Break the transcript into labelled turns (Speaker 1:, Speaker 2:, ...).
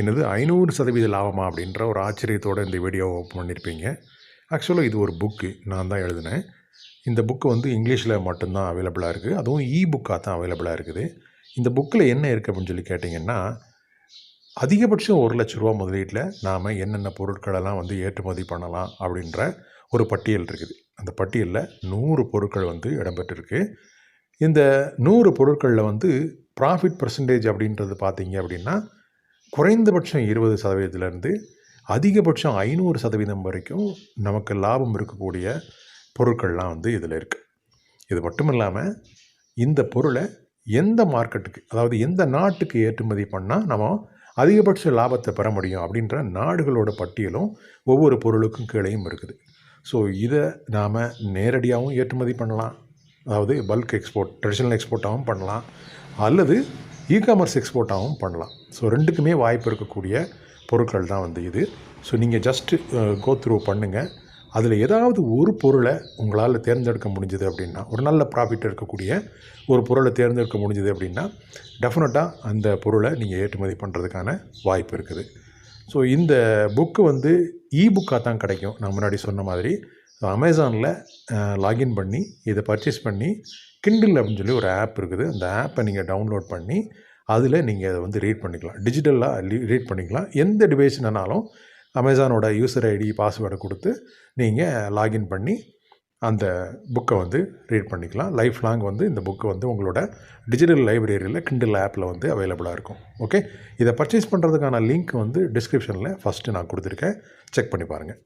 Speaker 1: என்னது ஐநூறு சதவீத லாபமா அப்படின்ற ஒரு ஆச்சரியத்தோடு இந்த வீடியோவை ஓப்பன் பண்ணியிருப்பீங்க ஆக்சுவலாக இது ஒரு புக்கு நான் தான் எழுதினேன். இந்த புக்கு வந்து இங்கிலீஷில் மட்டும்தான் அவைலபிளாக இருக்குது அதுவும் இ புக்காக தான் அவைலபிளாக இருக்குது. இந்த புக்கில் என்ன இருக்குது அப்படின்னு சொல்லி கேட்டிங்கன்னா அதிகபட்சம் ஒரு லட்ச ரூபா முதலீட்டில் நாம் என்னென்ன பொருட்களெல்லாம் வந்து ஏற்றுமதி பண்ணலாம் அப்படின்ற ஒரு பட்டியல் இருக்குது. அந்த பட்டியலில் நூறு பொருட்கள் வந்து இடம்பெற்றிருக்கு. இந்த நூறு பொருட்களில் வந்து ப்ராஃபிட் பர்சன்டேஜ் அப்படின்றது பார்த்தீங்க அப்படின்னா குறைந்தபட்சம் இருபது சதவீதத்துலேருந்து அதிகபட்சம் ஐநூறு சதவீதம் வரைக்கும் நமக்கு லாபம் இருக்கக்கூடிய பொருட்கள்லாம் வந்து இதில் இருக்குது இது மட்டும் இல்லாமல் இந்த பொருளை எந்த மார்க்கெட்டுக்கு அதாவது எந்த நாட்டுக்கு ஏற்றுமதி பண்ணால் நம்ம அதிகபட்ச லாபத்தை பெற முடியும் அப்படின்ற நாடுகளோட பட்டியலும் ஒவ்வொரு பொருளுக்கும் கீழேயும் இருக்குது. ஸோ இதை நாம் நேரடியாகவும் ஏற்றுமதி பண்ணலாம். அதாவது பல்க் எக்ஸ்போர்ட் ட்ரெடிஷ்னல் எக்ஸ்போர்ட்டாகவும் பண்ணலாம். அல்லது இ காமர்ஸ் எக்ஸ்போர்ட்டாகவும் பண்ணலாம். ஸோ ரெண்டுக்குமே வாய்ப்பு இருக்கக்கூடிய பொருட்கள் தான் வந்து இது. ஸோ நீங்கள் ஜஸ்ட்டு கோ uh, த்ரூ பண்ணுங்கள் அதில் ஏதாவது ஒரு பொருளை உங்களால் தேர்ந்தெடுக்க முடிஞ்சது அப்படின்னா ஒரு நல்ல ப்ராஃபிட் இருக்கக்கூடிய ஒரு பொருளை தேர்ந்தெடுக்க முடிஞ்சது அப்படின்னா டெஃபினட்டாக அந்த பொருளை நீங்கள் ஏற்றுமதி பண்ணுறதுக்கான வாய்ப்பு இருக்குது. ஸோ இந்த புக்கு வந்து இ புக்காக தான் கிடைக்கும். நான் முன்னாடி சொன்ன மாதிரி. அமேசானில் லாகின் பண்ணி இதை பர்ச்சேஸ் பண்ணி கிண்டில் அப்படின்னு சொல்லி ஒரு ஆப் இருக்குது. அந்த ஆப்பை நீங்கள் டவுன்லோட் பண்ணி அதில் நீங்கள் அதை வந்து ரீட் பண்ணிக்கலாம். டிஜிட்டலாக ரீட் பண்ணிக்கலாம். எந்த டிவைஸ்னாலும் அமேசானோட யூசர் ஐடி பாஸ்வேர்டை கொடுத்து நீங்கள் லாகின் பண்ணி அந்த புக்கை வந்து ரீட் பண்ணிக்கலாம். லைஃப் லாங் வந்து இந்த புக்கு வந்து உங்களோட டிஜிட்டல் லைப்ரரியில் கிண்டில் ஆப்பில் வந்து அவைலபிளாக இருக்கும். ஓகே இதை பர்ச்சேஸ் பண்ணுறதுக்கான லிங்க் வந்து டிஸ்கிரிப்ஷனில் ஃபஸ்ட்டு நான் கொடுத்துருக்கேன். செக் பண்ணி பாருங்கள்